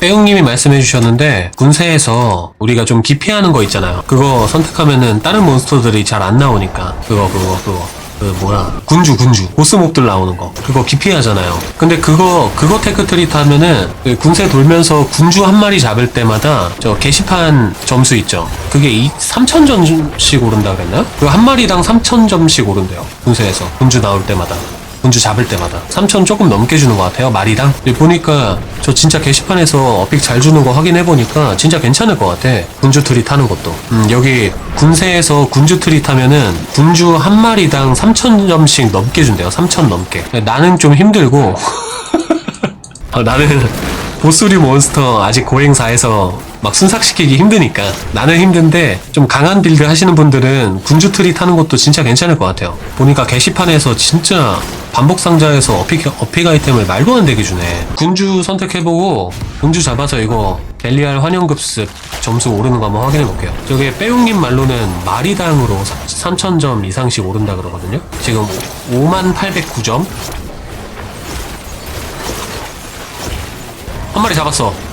빼용님이 말씀해 주셨는데 군세에서 우리가 좀 기피하는 거 있잖아요. 그거 선택하면은 다른 몬스터들이 잘 안 나오니까 그거 그거 그거 그 뭐야 군주 군주 보스몹들 나오는 거 그거 기피하잖아요. 근데 그거 그거 테크트리 타면은 그 군세 돌면서 군주 한 마리 잡을 때마다 저 게시판 점수 있죠. 그게 이 3천 점씩 오른다 그랬나? 그 한 마리당 3천 점씩 오른대요. 군세에서 군주 나올 때마다. 군주 잡을 때마다. 3천 조금 넘게 주는 것 같아요 마리당 보니까 저 진짜 게시판에서 어픽 잘 주는 거 확인해 보니까 진짜 괜찮을 것 같아 군주 트리 타는 것도. 음, 여기 군세에서 군주 트리 타면은 군주 한 마리당 3천 점씩 넘게 준대요 3천 넘게. 나는 좀 힘들고. 어, 나는 보스류 몬스터 아직 고행사에서 막 순삭시키기 힘드니까 나는 힘든데 좀 강한 빌드 하시는 분들은 군주 트리 타는 것도 진짜 괜찮을 것 같아요. 보니까 게시판에서 진짜 반복 상자에서 어픽, 어픽 아이템을 말도 안 되게 주네. 군주 선택해보고 군주 잡아서 이거 벨리알 환영급습 점수 오르는 거 한번 확인해 볼게요. 저게 빼용님 말로는 마리당으로 3,000점 이상씩 오른다 그러거든요. 지금 5809점 한 마리 잡았어.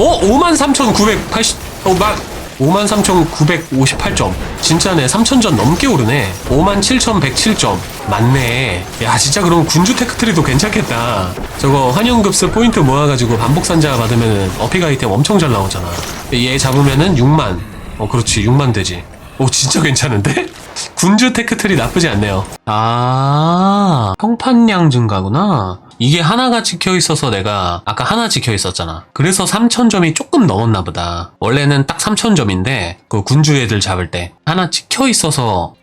어? 53,980, 어, 막, 53,958점. 진짜네. 3,000점 넘게 오르네. 57,107점. 맞네. 야, 진짜 그럼 군주 테크트리도 괜찮겠다. 저거 환영급수 포인트 모아가지고 반복산자 받으면 어픽 아이템 엄청 잘 나오잖아. 얘 잡으면은 6만. 어, 그렇지. 6만 되지. 오, 진짜 괜찮은데? 군주 테크트리 나쁘지 않네요. 아, 평판량 증가구나. 이게 하나가 찍혀 있어서 내가 아까 하나 찍혀 있었잖아. 그래서 3,000점이 조금 넘었나 보다. 원래는 딱 3,000점인데 그 군주 애들 잡을 때 하나 찍혀 있어서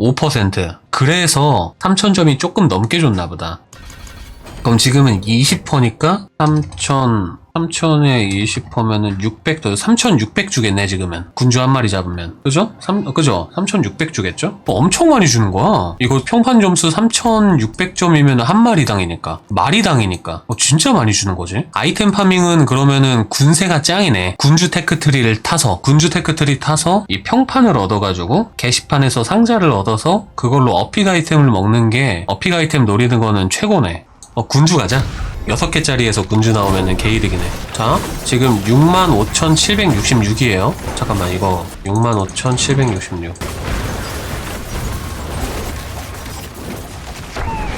5% 그래서 3,000점이 조금 넘게 줬나 보다. 그럼 지금은 20%니까 3,000 3,000에 20%면은 600, 3,600 주겠네, 지금은. 군주 한 마리 잡으면. 그죠? 3, 어, 그죠? 3,600 주겠죠? 어, 엄청 많이 주는 거야. 이거 평판 점수 3,600점이면 한 마리당이니까. 마리당이니까. 어, 진짜 많이 주는 거지. 아이템 파밍은 그러면은 군세가 짱이네. 군주 테크트리를 타서, 군주 테크트리 타서 이 평판을 얻어가지고 게시판에서 상자를 얻어서 그걸로 어픽 아이템을 먹는 게 어픽 아이템 노리는 거는 최고네. 어, 군주 가자. 6개짜리에서 군주 나오면은 개이득이네. 자, 지금 65,766이에요. 잠깐만, 이거 65,766.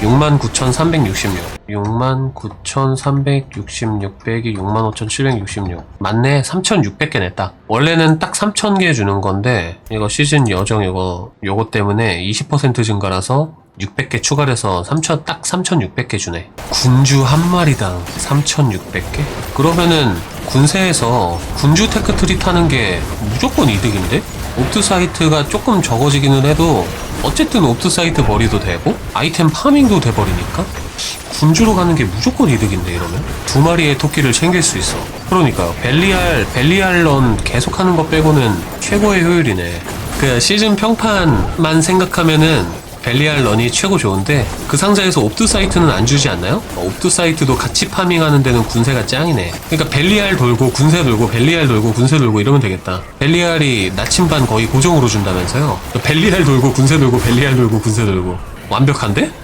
69,366. 69,366 빼기 65,766. 맞네. 3,600개 냈다. 원래는 딱 3,000개 주는 건데, 이거 시즌 여정 이거, 요거 때문에 20% 증가라서 600개 추가해서 3,000, 딱 3,600개 주네. 군주 한 마리당 3,600개? 그러면은 군세에서 군주 테크트리 타는 게 무조건 이득인데? 옵트 사이트가 조금 적어지기는 해도 어쨌든 옵트 사이트 벌이도 되고 아이템 파밍도 돼버리니까 군주로 가는 게 무조건 이득인데 이러면 두 마리의 토끼를 챙길 수 있어 그러니까요 벨리알 벨리알런 계속하는 거 빼고는 최고의 효율이네 그 시즌 평판만 생각하면은 벨리알 런이 최고 좋은데 그 상자에서 옵트 사이트는 안 주지 않나요? 어, 옵트 사이트도 같이 파밍하는 데는 군세가 짱이네. 그러니까 벨리알 돌고 군세 돌고 벨리알 돌고 군세 돌고 이러면 되겠다. 벨리알이 나침반 거의 고정으로 준다면서요? 벨리알 돌고 군세 돌고 벨리알 돌고 군세 돌고 완벽한데?